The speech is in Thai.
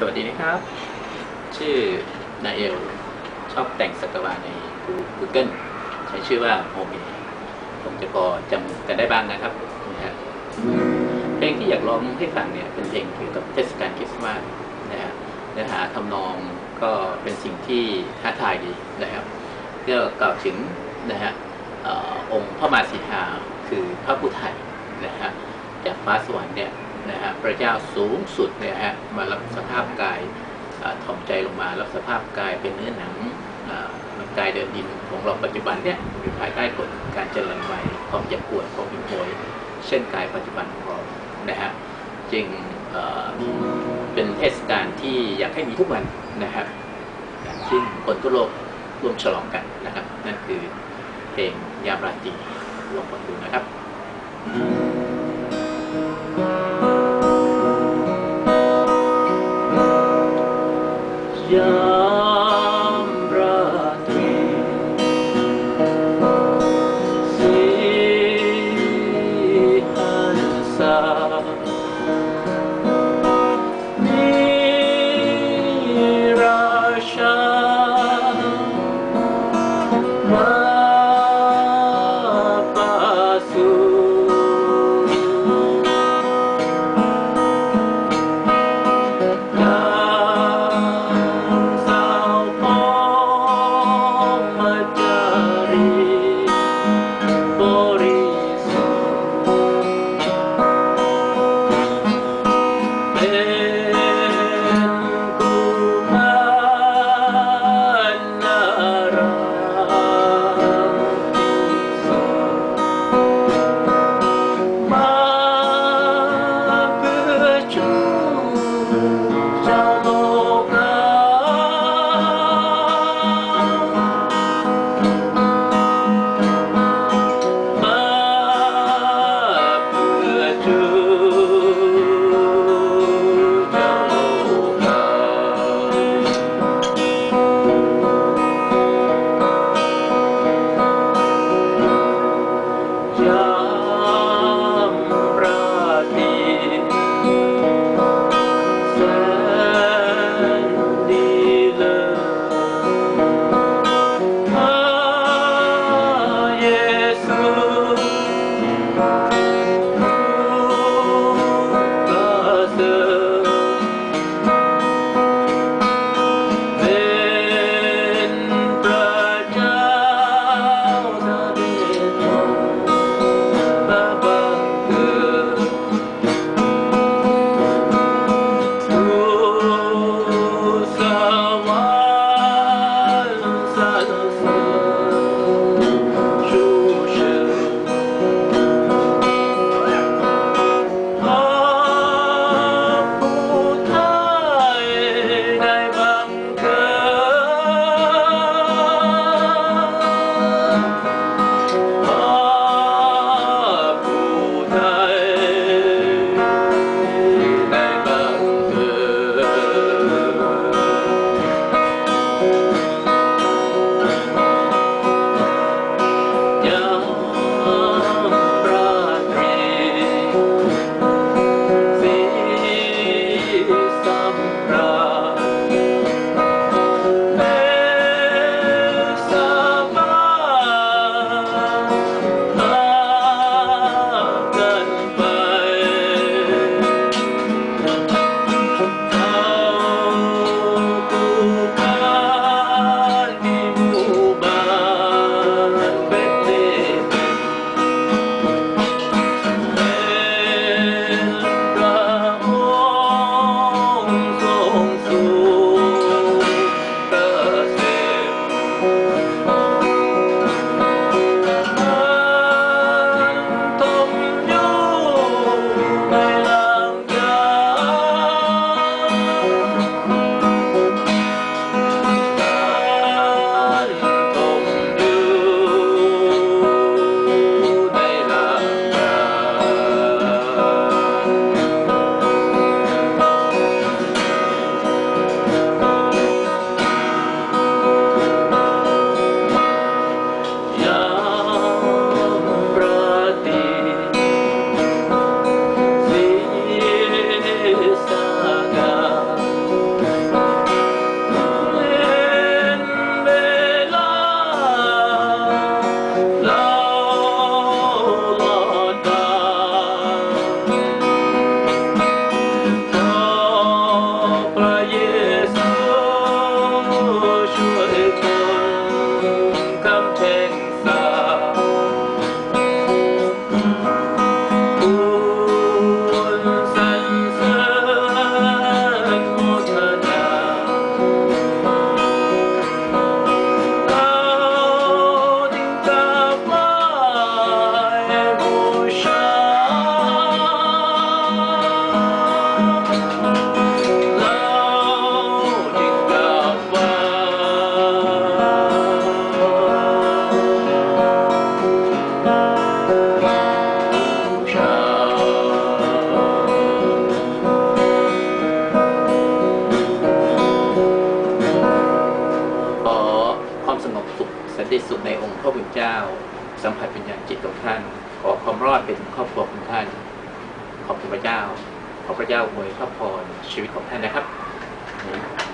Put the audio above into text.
สวัสดีนะครับ ชื่อนายเอล ชอบแต่งสักวาใน Google ใช้ชื่อว่าโฮเมผมจะพอจำกันได้บ้างนะครับนะฮะเพลงที่อยากร้องให้ฟังเนี่ย เป็นเพลงเกี่ยวกับเทศกาลคริสต์มาสนะฮะเนื้อหาทำนองก็เป็นสิ่งที่ท้าทายดีนะครับก็กล่าวถึงนะฮะเอ่อองค์พระมาสีหาคือพระผู้ไทยนะฮะจากฟ้าสวรรค์เนี่ย นะฮะพระเจ้าสูงสุดเนี่ยฮะมารับสภาพกายถ่อมใจลงมารับสภาพกายเป็นเนื้อหนังเอ่อมันกายเดินดินของเราปัจจุบันเนี่ยอยู่ภายใต้กฎการเจริญวัยความเจ็บปวดความหิวโหยเช่นกายปัจจุบันของเรานะฮะจึงเป็นเทศกาลที่อยากให้มีทุกวันนะครับซึ่งคนทั่วโลกร่วมฉลองกันนะครับ นั่นคือเพลงยามราตรีลองฟังดูนะครับย น ค์พระผู้เป็นเจ้า สัมผัสปัญญาจิตของท่าน ขอความรอดเป็นครอบครัวของท่าน ขอบคุณพระเจ้า ขอพระเจ้าอวยพระพรชีวิตของท่านนะครับ